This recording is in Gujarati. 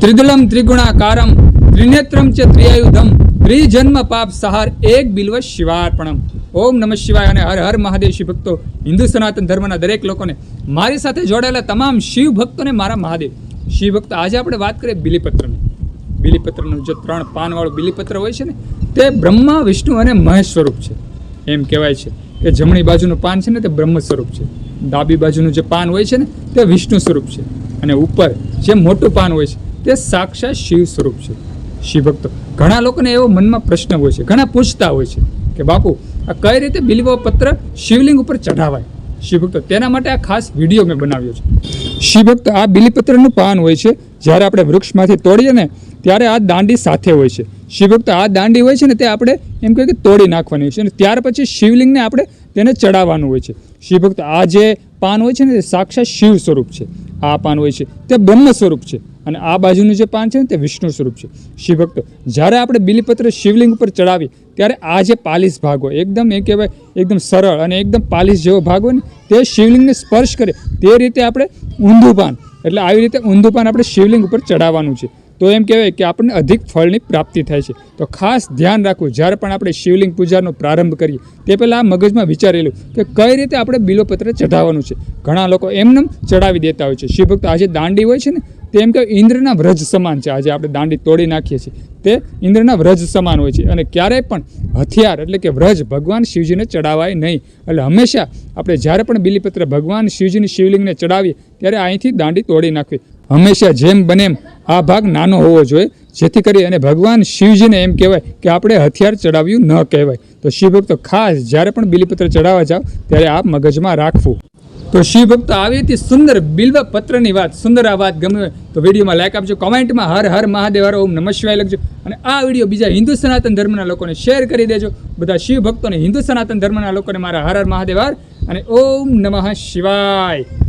ત્રિદલમ ત્રિગુણાકારમ ત્રિનેત્રમ ચ ત્રિયાયુધમ ત્રિજન્મ પાપ સહાર એક બિલ્વ શિવાર્પણમ ઓમ નમઃ શિવાય અને હર હર મહાદેવ શિવ ભક્તો, હિન્દુ સનાતન ધર્મના દરેક લોકોને મારી સાથે જોડાયેલા તમામ શિવ ભક્તોને મારા મહાદેવ. શિવ ભક્ત આજે આપણે વાત કરીએ બિલીપત્રની. બિલીપત્રનું જે ત્રણ પાનવાળું બિલીપત્ર હોય છે ને, તે બ્રહ્મા, વિષ્ણુ અને મહેશ સ્વરૂપ છે. એમ કહેવાય છે કે જમણી બાજુનું પાન છે ને, તે બ્રહ્મ સ્વરૂપ છે. ડાબી બાજુનું જે પાન હોય છે ને, તે વિષ્ણુ સ્વરૂપ છે. અને ઉપર જે મોટું પાન હોય છે તે સાક્ષાત શિવ સ્વરૂપ છે. શિવભક્તો ઘણા લોકોને એવો મનમાં પ્રશ્ન હોય છે, ઘણા પૂછતા હોય છે કે બાપુ, આ કઈ રીતે બિલ્વ પત્ર શિવલિંગ ઉપર ચઢાવાય? શિવભક્તો તેના માટે આ ખાસ વીડિયો મેં બનાવ્યો છે. શિવભક્ત આ બિલીપત્રનું પાન હોય છે, જ્યારે આપણે વૃક્ષમાંથી તોડીએ ને, ત્યારે આ દાંડી સાથે હોય છે. શિવભક્ત આ દાંડી હોય છે ને, તે આપણે એમ કહીએ કે તોડી નાખવાની હોય છે અને ત્યાર પછી શિવલિંગને આપણે તેને ચડાવવાનું હોય છે. શિવભક્ત આ જે પાન હોય છે ને, તે સાક્ષાત શિવ સ્વરૂપ છે. આ પાન હોય છે. તે બ્રહ્મ સ્વરૂપ છે. અને આ બાજુનું જે પાન છે ને, તે વિષ્ણુ સ્વરૂપ છે. શિવભક્તો, જ્યારે આપણે બિલીપત્ર શિવલિંગ ઉપર ચડાવીએ, ત્યારે આ જે પાલિશ ભાગ હોય, એકદમ એ કહેવાય, એકદમ સરળ અને એકદમ પાલિશ જેવો ભાગ હોય ને, તે શિવલિંગને સ્પર્શ કરે. તે રીતે આપણે ઊંધું પાન, એટલે આવી રીતે ઊંધું પાન આપણે શિવલિંગ ઉપર ચડાવવાનું છે. તો એમ કહેવાય કે આપણને અધિક ફળની પ્રાપ્તિ થાય છે. તો ખાસ ધ્યાન રાખવું. જ્યારે પણ આપણે શિવલિંગ પૂજાનો પ્રારંભ કરીએ, તે પહેલાં આ મગજમાં વિચારેલું કે કઈ રીતે આપણે બિલોપત્ર ચઢાવવાનું છે. ઘણા લોકો એમને ચડાવી દેતા હોય છે. શિવભક્ત આજે દાંડી હોય છે ને તે એમ કે ઇન્દ્રના વ્રજ સમાન છે. આજે આપણે દાંડી તોડી નાખીએ છીએ. તે ઇન્દ્રના વ્રજ સમાન હોય છે અને ક્યારેય પણ હથિયાર એટલે કે વ્રજ ભગવાન શિવજીને ચડાવાય નહીં. એટલે હંમેશા આપણે જ્યારે પણ બિલીપત્ર ભગવાન શિવજીની શિવલિંગને ચડાવીએ ત્યારે અહીંથી દાંડી તોડી નાખવી. હંમેશા જેમ બને એમ આ ભાગ નાનો હોવો જોઈએ. જેથી કરી અને ભગવાન શિવજીને એમ કહેવાય કે આપણે હથિયાર ચડાવ્યું ન કહેવાય. તો શિવભક્તો, ખાસ જ્યારે પણ બિલીપત્ર ચડાવવા જાઓ, ત્યારે આ મગજમાં રાખવું. તો શિવ ભક્તો આવી હતી સુંદર બિલ્વ પત્રની વાત, સુંદર આ વાત ગમે તો વિડીયોમાં લાઈક આપજો, કોમેન્ટમાં હર હર મહાદેવ ઓમ નમઃ શિવાય લખજો. અને આ વીડિયો બીજા હિન્દુ સનાતન ધર્મના લોકોને શેર કરી દેજો. બધા શિવ ભક્તોને હિન્દુ સનાતન ધર્મના લોકોને મારા હર હર મહાદેવ અને ઓમ નમઃ શિવાય.